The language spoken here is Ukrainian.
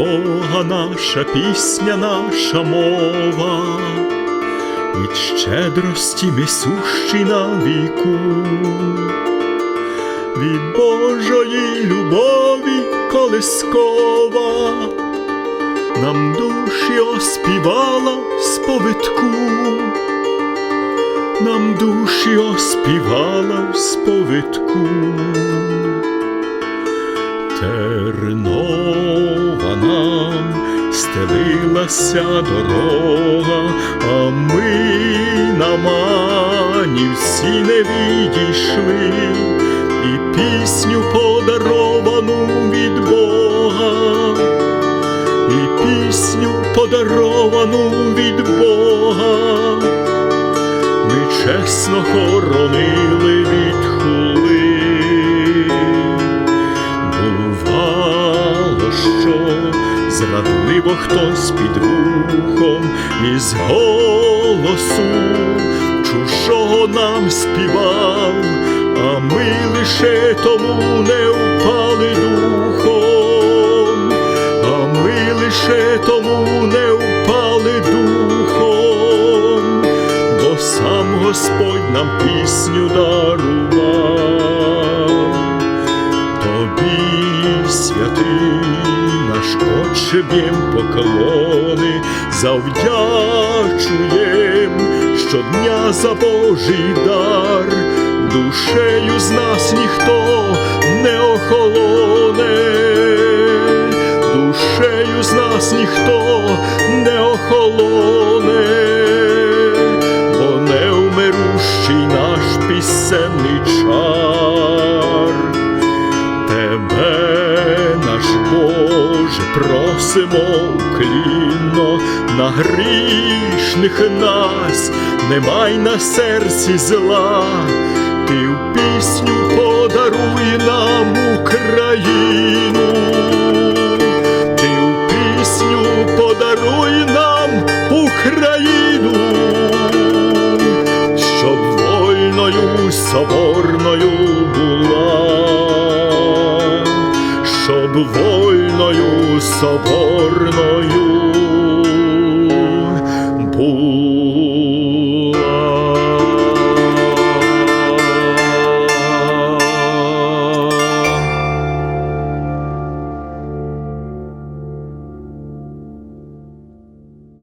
дорога наша, пісня наша мова, від щедрості ми сущі на віку, від Божої любові колискова, нам душі оспівала сповитку, нам душі оспівала сповитку. Нам стелилася дорога, а ми на мані всі не відійшли, і пісню подаровану від Бога, і пісню подаровану від Бога, ми чесно хоронили хтось під вухом із голосу чужого нам співав, а ми лише тому не впали духом, а ми лише тому не впали духом, бо сам Господь нам пісню дарував. Б'єм поклони, завдячуєм щодня за Божий дар, душею з нас ніхто не охолоне, душею з нас ніхто не охолоне, бо невмирущий наш пісенний чар. Тебе, наш Боже, просимо уклінно, на грішних нас. Не май на серці зла, ти в пісню подаруй нам Україну, ти в пісню подаруй нам Україну, щоб вольною соборною була, щоб вольною соборною